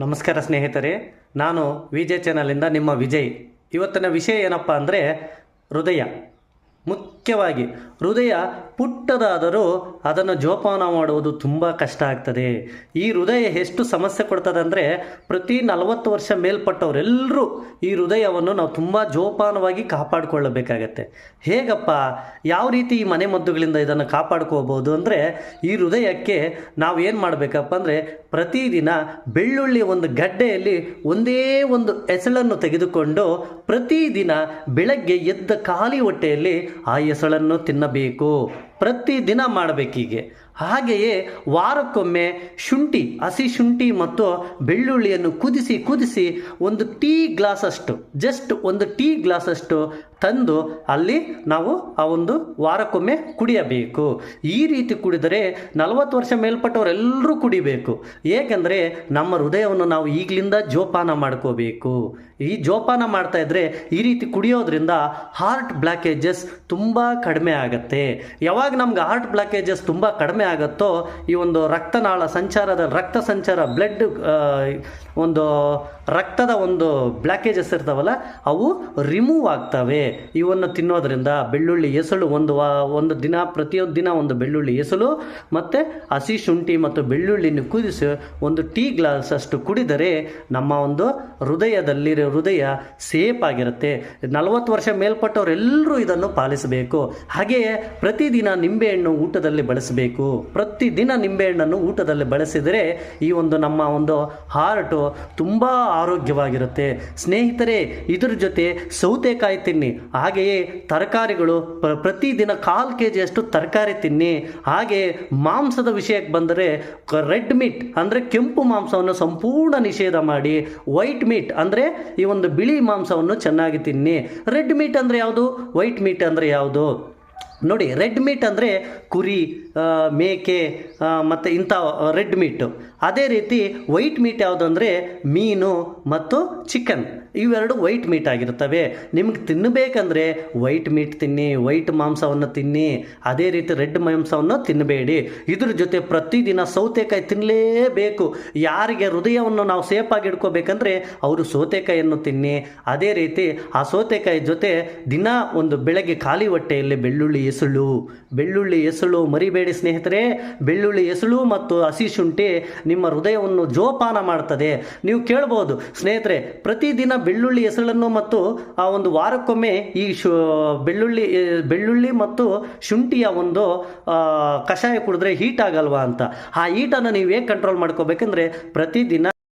ನಮಸ್ಕಾರ ಸ್ನೇಹಿತರೆ ನಾನು ವಿಜಯ್ ಚಾನಲಿಂದ ನಿಮ್ಮ ವಿಜಯ್. ಇವತ್ತಿನ ವಿಷಯ ಏನಪ್ಪ ಅಂದರೆ ಹೃದಯ. ಮುಖ್ಯವಾಗಿ ಹೃದಯ ಪುಟ್ಟದಾದರೂ ಅದನ್ನು ಜೋಪಾನ ಮಾಡುವುದು ತುಂಬ ಕಷ್ಟ ಆಗ್ತದೆ. ಈ ಹೃದಯ ಎಷ್ಟು ಸಮಸ್ಯೆ ಕೊಡ್ತದೆ ಅಂದರೆ ಪ್ರತಿ ನಲವತ್ತು ವರ್ಷ ಮೇಲ್ಪಟ್ಟವರೆಲ್ಲರೂ ಈ ಹೃದಯವನ್ನು ನಾವು ತುಂಬ ಜೋಪಾನವಾಗಿ ಕಾಪಾಡಿಕೊಳ್ಳಬೇಕಾಗತ್ತೆ. ಹೇಗಪ್ಪ? ಯಾವ ರೀತಿ ಈ ಮನೆ ಮದ್ದುಗಳಿಂದ ಇದನ್ನು ಕಾಪಾಡ್ಕೋಬೋದು ಅಂದರೆ ಈ ಹೃದಯಕ್ಕೆ ನಾವು ಏನು ಮಾಡಬೇಕಪ್ಪ ಅಂದರೆ ಪ್ರತಿದಿನ ಬೆಳ್ಳುಳ್ಳಿ ಒಂದು ಗಡ್ಡೆಯಲ್ಲಿ ಒಂದೇ ಒಂದು ಎಸಳನ್ನು ತೆಗೆದುಕೊಂಡು ಪ್ರತಿದಿನ ಬೆಳಗ್ಗೆ ಎದ್ದ ಖಾಲಿ ಹೊಟ್ಟೆಯಲ್ಲಿ ಆ ಎಸಳನ್ನು ತಿನ್ನಬೇಕು. ಪ್ರತಿದಿನ ಮಾಡಬೇಕೀಗೆ. ಹಾಗೆಯೇ ವಾರಕ್ಕೊಮ್ಮೆ ಶುಂಠಿ, ಹಸಿ ಶುಂಠಿ ಮತ್ತು ಬೆಳ್ಳುಳ್ಳಿಯನ್ನು ಕುದಿಸಿ ಕುದಿಸಿ ಒಂದು ಟೀ ಗ್ಲಾಸಷ್ಟು, ಜಸ್ಟ್ ಒಂದು ಟೀ ಗ್ಲಾಸಷ್ಟು ತಂದು ಅಲ್ಲಿ ನಾವು ಆ ಒಂದು ವಾರಕ್ಕೊಮ್ಮೆ ಕುಡಿಯಬೇಕು. ಈ ರೀತಿ ಕುಡಿದರೆ ನಲವತ್ತು ವರ್ಷ ಮೇಲ್ಪಟ್ಟವರೆಲ್ಲರೂ ಕುಡಿಬೇಕು. ಏಕೆಂದರೆ ನಮ್ಮ ಹೃದಯವನ್ನು ನಾವು ಈಗಲಿಂದ ಜೋಪಾನ ಮಾಡ್ಕೋಬೇಕು. ಈ ಜೋಪಾನ ಮಾಡ್ತಾ ಇದ್ರೆ ಈ ರೀತಿ ಕುಡಿಯೋದ್ರಿಂದ ಹಾರ್ಟ್ ಬ್ಲಾಕೇಜಸ್ ತುಂಬ ಕಡಿಮೆ ಆಗುತ್ತೆ. ಯಾವಾಗ ನಮ್ಗೆ ಹಾರ್ಟ್ ಬ್ಲಾಕೇಜಸ್ ತುಂಬ ಕಡಿಮೆ ಆಗುತ್ತೋ, ಈ ಒಂದು ರಕ್ತನಾಳ ಸಂಚಾರದ, ರಕ್ತ ಸಂಚಾರ ಬ್ಲಡ್ ಒಂದು ರಕ್ತದ ಒಂದು ಬ್ಲಾಕೇಜಸ್ ಇರ್ತಾವಲ್ಲ, ಅವು ರಿಮೂವ್ ಆಗ್ತವೆ. ಇವನ್ನು ತಿನ್ನೋದ್ರಿಂದ ಬೆಳ್ಳುಳ್ಳಿ ಎಸಳು ಒಂದು ವಾ, ಒಂದು ದಿನ, ಪ್ರತಿಯೊಂದು ದಿನ ಒಂದು ಬೆಳ್ಳುಳ್ಳಿ ಎಸಳು, ಮತ್ತು ಹಸಿ ಶುಂಠಿ ಮತ್ತು ಬೆಳ್ಳುಳ್ಳಿನ ಕುದಿಸಿ ಒಂದು ಟೀ ಗ್ಲಾಸ್ ಅಷ್ಟು ಕುಡಿದರೆ ನಮ್ಮ ಒಂದು ಹೃದಯದಲ್ಲಿರೋ ಹೃದಯ ಸೇಫ್ ಆಗಿರುತ್ತೆ. ನಲವತ್ತು ವರ್ಷ ಮೇಲ್ಪಟ್ಟವರೆಲ್ಲರೂ ಇದನ್ನು ಪಾಲಿಸಬೇಕು. ಹಾಗೆಯೇ ಪ್ರತಿದಿನ ನಿಂಬೆಹಣ್ಣು ಊಟದಲ್ಲಿ ಬಳಸಬೇಕು. ಪ್ರತಿದಿನ ನಿಂಬೆಹಣ್ಣನ್ನು ಊಟದಲ್ಲಿ ಬಳಸಿದರೆ ಈ ಒಂದು ನಮ್ಮ ಒಂದು ಹಾರ್ಟು ತುಂಬ ಆರೋಗ್ಯವಾಗಿರುತ್ತೆ. ಸ್ನೇಹಿತರೆ, ಇದ್ರ ಜೊತೆ ಸೌತೆಕಾಯಿ ತಿನ್ನಿ. ಹಾಗೆಯೇ ತರಕಾರಿಗಳು ಪ್ರತಿದಿನ ಕಾಲು ಕೆ ಜಿಯಷ್ಟು ತರಕಾರಿ ತಿನ್ನಿ. ಹಾಗೆ ಮಾಂಸದ ವಿಷಯಕ್ಕೆ ಬಂದರೆ ರೆಡ್ ಮೀಟ್ ಅಂದರೆ ಕೆಂಪು ಮಾಂಸವನ್ನು ಸಂಪೂರ್ಣ ನಿಷೇಧ ಮಾಡಿ ವೈಟ್ ಮೀಟ್ ಅಂದರೆ ಈ ಒಂದು ಬಿಳಿ ಮಾಂಸವನ್ನು ಚೆನ್ನಾಗಿ ತಿನ್ನಿ. ರೆಡ್ ಮೀಟ್ ಅಂದರೆ ಯಾವುದು? ವೈಟ್ ಮೀಟ್ ಅಂದರೆ ಯಾವುದು? ನೋಡಿ ರೆಡ್ ಮೀಟ್ ಅಂದರೆ ಕುರಿ ಮೇಕೆ ಮತ್ತು ಇಂಥ ರೆಡ್ ಮೀಟು ಅದೇ ರೀತಿ ವೈಟ್ ಮೀಟ್ ಯಾವುದು ಅಂದರೆ ಮೀನು ಮತ್ತು ಚಿಕನ್ ಇವೆರಡು ವೈಟ್ ಮೀಟ್ ಆಗಿರ್ತವೆ ನಿಮ್ಗೆ ತಿನ್ನಬೇಕಂದ್ರೆ ವೈಟ್ ಮೀಟ್ ತಿನ್ನಿ ವೈಟ್ ಮಾಂಸವನ್ನು ತಿನ್ನಿ, ಅದೇ ರೀತಿ ರೆಡ್ ಮಾಂಸವನ್ನು ತಿನ್ನಬೇಡಿ ಇದ್ರ ಜೊತೆ ಪ್ರತಿದಿನ ಸೌತೆಕಾಯಿ ತಿನ್ನಲೇಬೇಕು ಯಾರಿಗೆ ಹೃದಯವನ್ನು ನಾವು ಸೇಫಾಗಿ ಇಟ್ಕೋಬೇಕಂದ್ರೆ ಅವರು ಸೌತೆಕಾಯಿಯನ್ನು ತಿನ್ನಿ. ಅದೇ ರೀತಿ ಆ ಸೌತೆಕಾಯಿ ಜೊತೆ ದಿನ ಒಂದು ಬೆಳಗ್ಗೆ ಖಾಲಿ ಹೊಟ್ಟೆಯಲ್ಲಿ ಬೆಳ್ಳುಳ್ಳಿ ಎಸಳು ಬೆಳ್ಳುಳ್ಳಿ ಎಸಳು ಮರಿಬೇಡಿ ಸ್ನೇಹಿತರೆ. ಬೆಳ್ಳುಳ್ಳಿ ಎಸಳು ಮತ್ತು ಹಸಿ ಶುಂಠಿ ನಿಮ್ಮ ಹೃದಯವನ್ನು ಜೋಪಾನ ಮಾಡ್ತದೆ. ನೀವು ಕೇಳ್ಬೋದು, ಸ್ನೇಹಿತರೆ, ಪ್ರತಿದಿನ ಬೆಳ್ಳುಳ್ಳಿ ಎಸಳನ್ನು ಮತ್ತು ಆ ಒಂದು ವಾರಕ್ಕೊಮ್ಮೆ ಈ ಶು, ಬೆಳ್ಳುಳ್ಳಿ ಬೆಳ್ಳುಳ್ಳಿ ಮತ್ತು ಶುಂಠಿಯ ಒಂದು ಕಷಾಯ ಕುಡಿದ್ರೆ ಹೀಟ್ ಆಗಲ್ವಾ ಅಂತ. ಆ ಹೀಟನ್ನು ನೀವು ಹೇಗೆ ಕಂಟ್ರೋಲ್ ಮಾಡ್ಕೋಬೇಕಂದ್ರೆ ಪ್ರತಿದಿನ